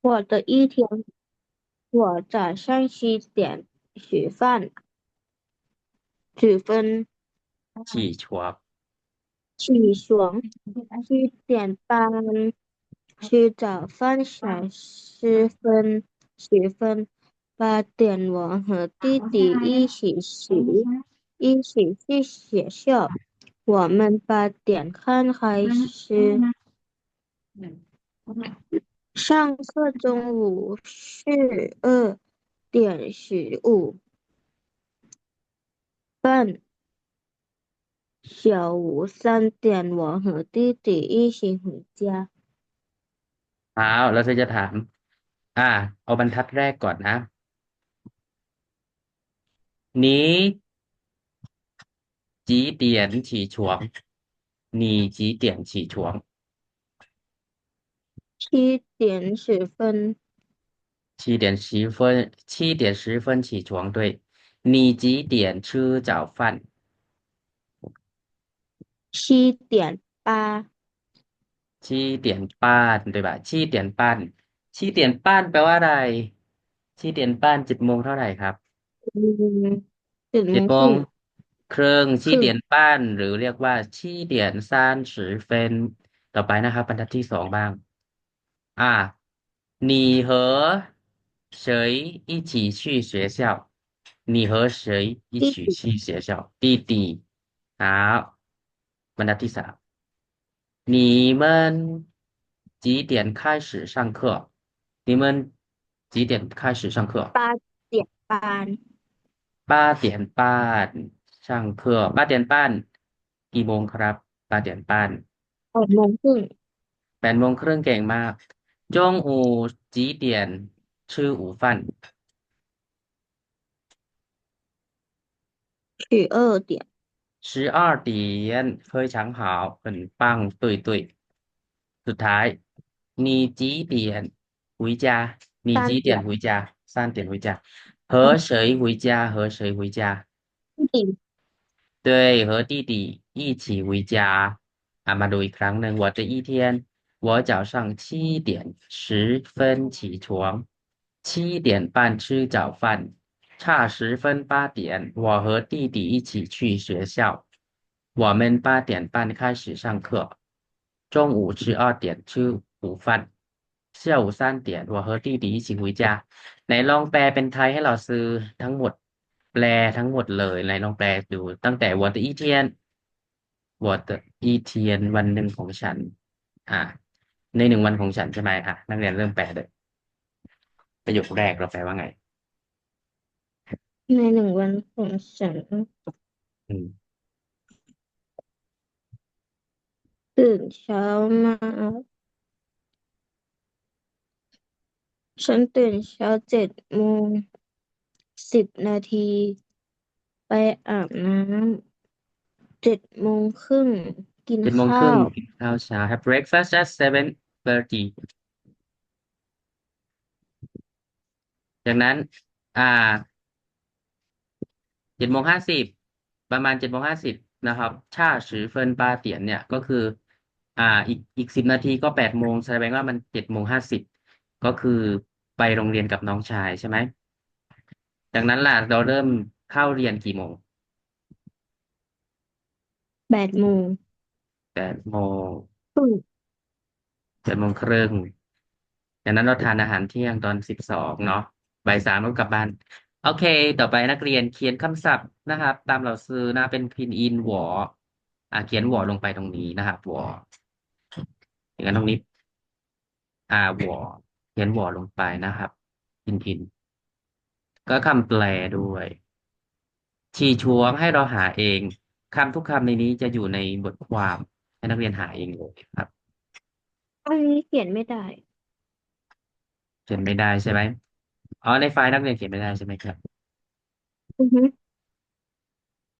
我的一天，我早上七点吃饭，九分起床，起床七点半吃早饭，三十分，十分八点。我和弟弟一起洗，一起去学校。我们八点看海狮。上课，中午十二点十五分，下午三点我和弟弟一起回家。 อ้าวแล้วเธอจะถาม อ่า เอาบรรทัดแรกก่อนนะ你几点起床你几点起床 七点十分，七点十分七点十分起床对你几点吃早饭七点八，七点半对吧七点半七点半แปลว่าอะไร七点半เจ็ดโมงเท่าไหร่ครับ 嗯，เจ็ดโม เจ็ด ง โม ครึ่ ง ง ครึ่ง ค ชี่ รึ่ง เดียนป้านหรือเรียกว่าชี่เดียนซานสือเฟนต่อไปนะครับบรรทัดที่สองบ้าง อ่า你和谁一起去学校你和谁一起去学校弟弟ครับบรรทัดที่สาม你们几点开始上课你们几点开始上课八点半，八点半上课八点半กี่โมงครับ八点半 แปดโมงครึ่ง แปดโมงครึ่งเก่งมาก 中午几点吃午饭十二点，十二点非常好很棒对对สุดท้าย你几点回家你几点回家三点回家和谁回家和谁回家弟弟对和弟弟一起回家อ่ะมาดูอีกครั้งหนึ่ง我这一天 我早上七点十分起床七点半吃早饭差十分八点我和弟弟一起去学校我们八点半开始上课中午十二点吃午饭下午三点我和弟弟一起回家ไหนลองแปลเป็นไทยให้เราซื้อทั้งหมด แปลทั้งหมดเลยไหนลองแปลดูตั้งแต่我的一天我的一天วันหนึ่งของฉัน อ่า ในหนึ่งวันของฉันใช่ไหมอะนักเรียนเริ่มแปลเลยประโยคแรกเราแปลว่าไง ในหนึ่งวันของฉันอืมตื่นเช้ามาฉันตื่นเช้าเจ็ดโมงสิบนาที ไปอาบน้ำเจ็ดโมงครึ่งกินเจ็ดโมงคข้ารึ่งว กินข้าวเช้า have breakfast at seven thirty จากนั้น อ่าเจ็ดโมงห้าสิบประมาณเจ็ดโมงห้าสิบนะครับช่าสือเฟินปาเตียนเนี่ยก็คือ อ่าอีกอีกสิบนาทีก็แปดโมงแสดงว่ามันเจ็ดโมงห้าสิบก็คือไปโรงเรียนกับน้องชายใช่ไหมจากนั้นล่ะเราเริ่มเข้าเรียนกี่โมงแปดโมงแปดโมง ครึ่งแปดโมงครึ่งจากนั้นเราทานอาหารเที่ยงตอนสิบสองเนาะบ่ายสามก็กลับบ้าน โอเค ต่อไปนักเรียนเขียนคำศัพท์นะครับ ตามเราซื้อนะเป็นพินอินหวออ่าเขียนหวอลงไปตรงนี้นะครับหวออย่างนั้นตรงนี้ อ่าหวอเขียนหวอลงไปนะครับพินพิน ก็คำแปลด้วยชี้ชวงให้เราหาเองคำทุกคำในนี้จะอยู่ในบทความให้นักเรียนหาเองเลยครับ อันนี้เขียนไม่ได้ เขียนไม่ได้ใช่ไหมอ๋อในไฟล์นักเรียนเขียนไม่ได้ใช่ไหมครับ อือฮึ